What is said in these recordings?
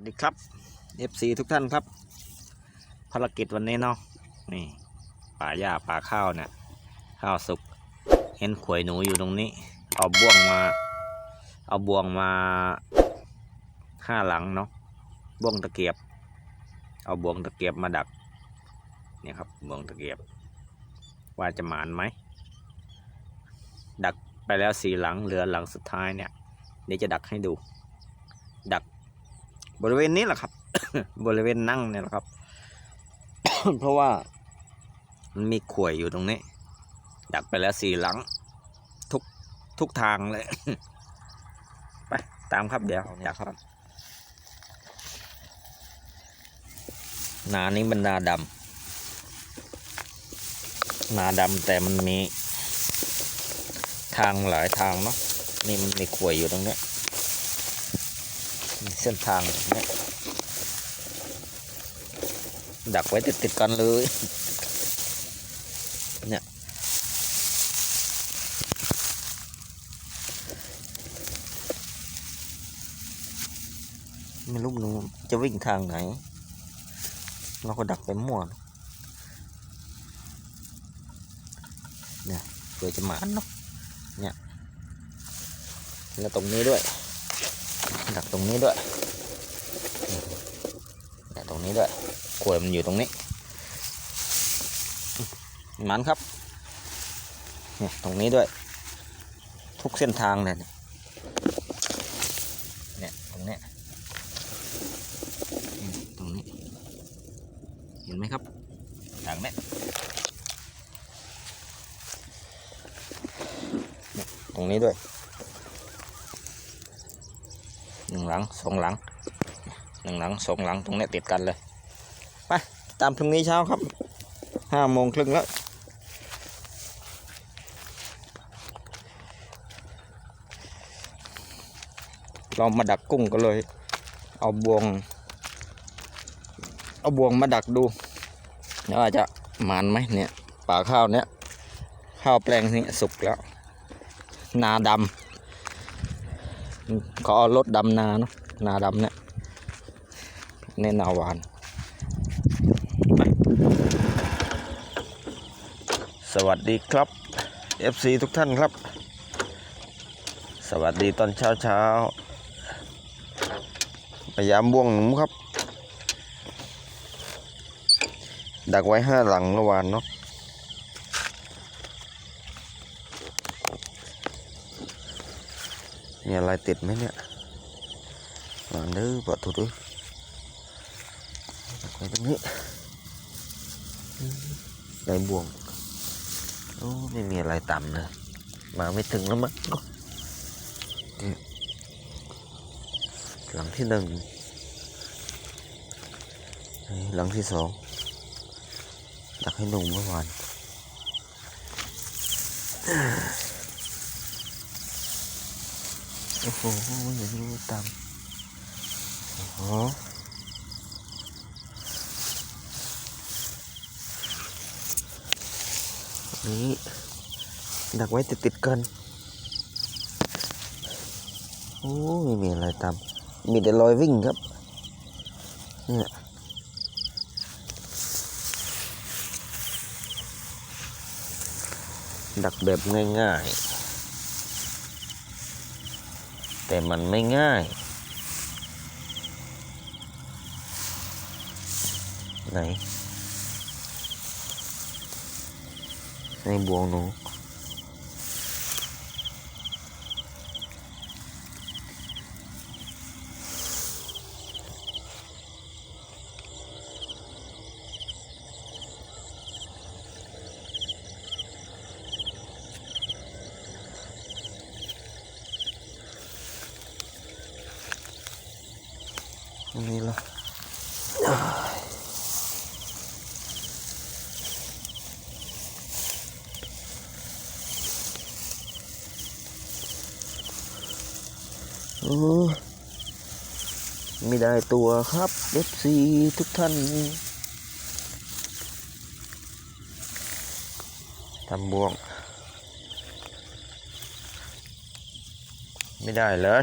วัสดีครับ FC ทุกท่านครับ ภารกิจวันนี้เนาะนี่ป่าหญ้าป่าข้าวเนี่ยข้าวสุกเห็นขวยหนูอยู่ตรงนี้ เอาบ่วงมา เอาบ่วงมาห้าหลังเนาะบ่วงตะเกียบ เอาบ่วงตะเกียบมาดักเนี่ยครับบ่วงตะเกียบ ว่าจะหมานไหมดักไปแล้วสี่หลังเหลือหลังสุดท้ายเนี่ยเดี๋ยวจะดักให้ดู ดัก บริเวณนี้แหละครับ บริเวณนั่งเนี่ยแหละครับ เพราะว่ามันมีข่วยอยู่ตรงนี้ ดักไปแล้วสี่หลัง ทุกทุกทางเลย ไป ตามครับเดี๋ยวอยากครับ นานี้มันนาดำนาดำแต่มันมี ทางหลายทางเนาะนี่มันมีข่วยอยู่ตรงนี้ เส้นทางแบบนี้ดักไว้ติดติดกันเลย เนี่ย ไม่รู้หนูจะวิ่งทางไหน เราก็ดักไปมั่ว เนี่ยเพื่อจะหมานเนาะ เนี่ย แล้วตรงนี้ด้วย ดักตรงนี้ด้วย ตรงนี้ด้วยขวดมันอยู่ตรงนี้ มันครับเนี่ยตรงนี้ด้วย ทุกเส้นทางเลยเนี่ยเนี่ยตรงนี้ตรงนี้ เห็นไหมครับทางเนี้ยเนี่ยตรงนี้ด้วยหนึ่งหลังสองหลัง นึ่งหลังสองหลังตรงนี้ติดกันเลย ไป ตามพรุ่งนี้เช้าครับห้าโมงครึ่งแล้วเรามาดักกุ้งก็เลย เอาบวง เอาบวงมาดักดูแล้วอาจจะหมานไหมเนี่ยป่าข้าวเนี้ยข้าวแปลงนี้สุกแล้ว นาดำขอรถดำนาเนาะนาดำเนี่ย ในนาวาน สวัสดีครับ FC ทุกท่านครับ สวัสดีตอนเช้าเช้าพยายามบ่วงหนูครับ ดักไว้ห้าหลังเมื่อวานเนาะมีอะไรติดไหมเนี่ยหลังดื้อปะทุด้วย ไปตรงนี้ได้บ่วงโอ้ไม่มีอะไรต่ำเลยมาไม่ถึงแล้วมั้งหลังที่หนึ่งหลังที่สองดักให้หนุ่มเมื่อวานโอ้โหอย่างนี้ตามโอ้โห นี่ดักไว้ติดติดกัน โอ้ไม่มีอะไรตาม มีแต่รอยวิ่งครับ เนี่ยดักแบบง่ายๆ แต่มันไม่ง่าย ไหน ในบวงหนูตรงนี้ละ โอ้ไม่ได้ตัวครับเอฟซีทุกท่านทำบ่วง ไม่ได้เลย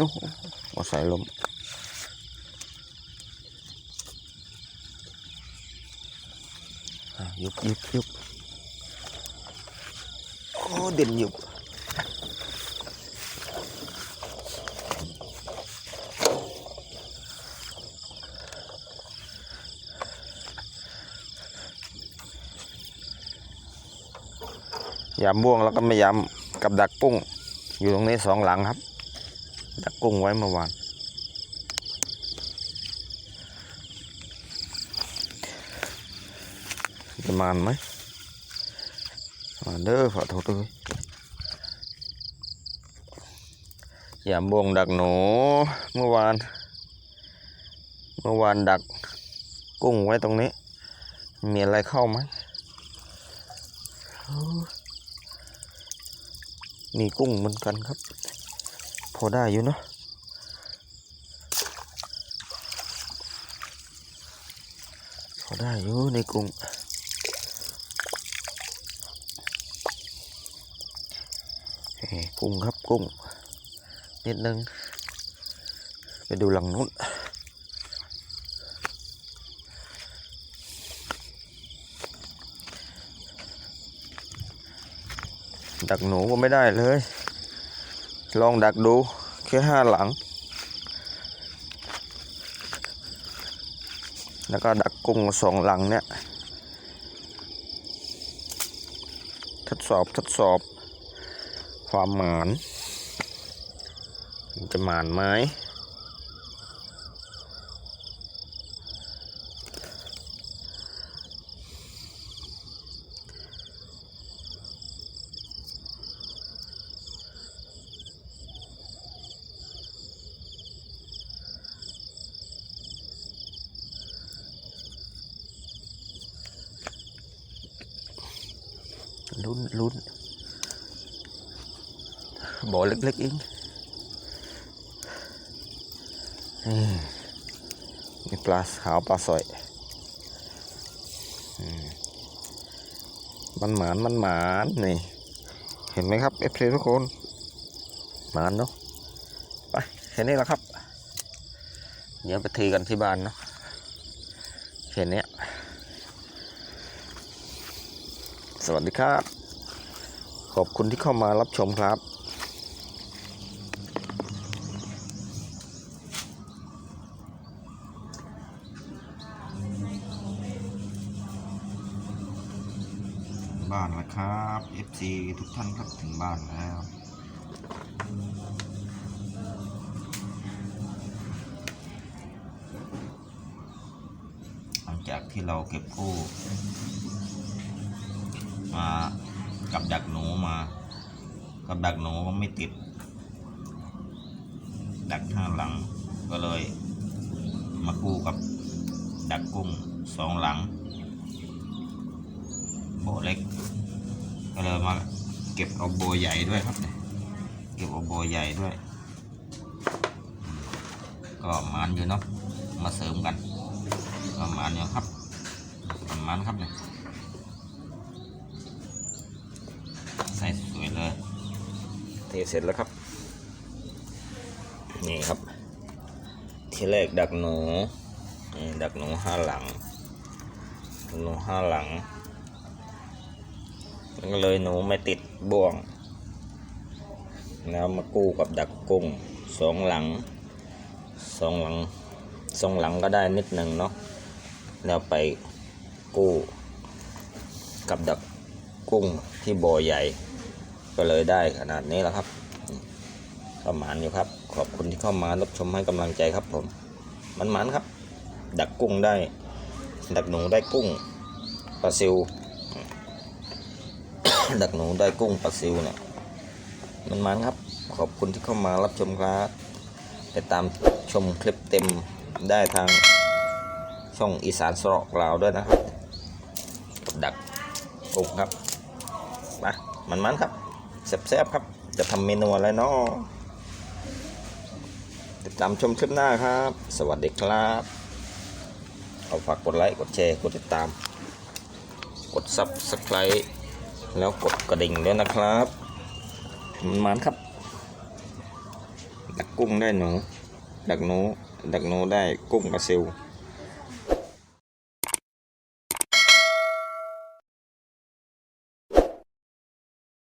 ลมอะยุบยุบยุบโอ้เด่นยุบยำบ่วงแล้วก็ไม่ยำกับดักปุ้ง อยู่ตรงนี้สองหลังครับ ดักกุ้งไว้เมื่อวานจะมานไหมมาเด้อขอทษด้วยอย่าบ่วงดักหนูเมื่อวาน เมื่อวานดักกุ้งไว้ตรงนี้ มีอะไรเข้าไหมมีกุ้งเหมือนกันครับ พอได้อยู่เนาะพอได้อยู่ในกุ้งเอ้ยกุ้งครับกุ้งนิดนึง ไปดูหลังนู้นดักหนูก็ไม่ได้เลย ลองดักดูแค่ห้าหลัง แล้วก็ดักกุ้งสองหลังเนี่ย ทดสอบทดสอบความหมาน จะหมานไหม ลุ้นลุ้นบ่อเล็กๆเองนี่นี่ปลาขาวปลาสอยมมันหมานมันหมานนี่เห็นไหมครับเอฟซีทุกคนหมานเนาะไปแค่นี้แหละครับ เดี๋ยวไปทีกันที่บ้านเนาะแค่นี้สวัสดีครับ ขอบคุณที่เข้ามารับชมครับบ้านแล้วครับ FC ทุกท่านครับถึงบ้านแล้วหลังจากที่เราเก็บกู้มา กับดักหนูมา กับดักหนูก็ไม่ติด ดักข้างหลังก็เลย มากู้กับดักกุ้งสองหลัง โบเล็ก ก็เลยมาเก็บเอาโบใหญ่ด้วยครับ เก็บเอาโบใหญ่ด้วย ก็มันอยู่เนาะมาเสริมกันก็มันอยู่ครับมันมันครับเนี่ย ใส่สวยเลย เทเสร็จแล้วครับ นี่ครับ ทีแรกดักหนูนี่ดักหนูห้าหลังหนูห้าหลังมันก็เลยหนูไม่ติดบ่วง แล้วมากู้กับดักกุ้งสองหลังสองหลังสองหลังก็ได้นิดหนึ่งเนาะแล้วไปกู้กับดักกุ้งที่บ่อใหญ่ ก็เลยได้ขนาดนี้แล้วครับก็หมานอยู่ครับ ขอบคุณที่เข้ามารับชมให้กำลังใจครับผม มันหมานครับ ดักกุ้งได้ ดักหนูได้กุ้งปลาซิว ดักหนูได้กุ้งปลาซิวเนี่ยมันหมานครับ ขอบคุณที่เข้ามารับชมครับไปตามชมคลิปเต็มได้ทางช่องอีสานสระกล่าวด้วยนะครับ ดักกุ้งครับมามันมันครับ แซ่บๆครับ จะทำเมนูอะไรเนาะติดตามชมคลิปหน้าครับ สวัสดีครับเอาฝากกดไลค์ กดแชร์ กดติดตาม กด subscribe แล้วกดกระดิ่งด้วยนะครับมันมันครับ ดักกุ้งได้หนู ดักหนู ดักหนูได้กุ้งกับซิว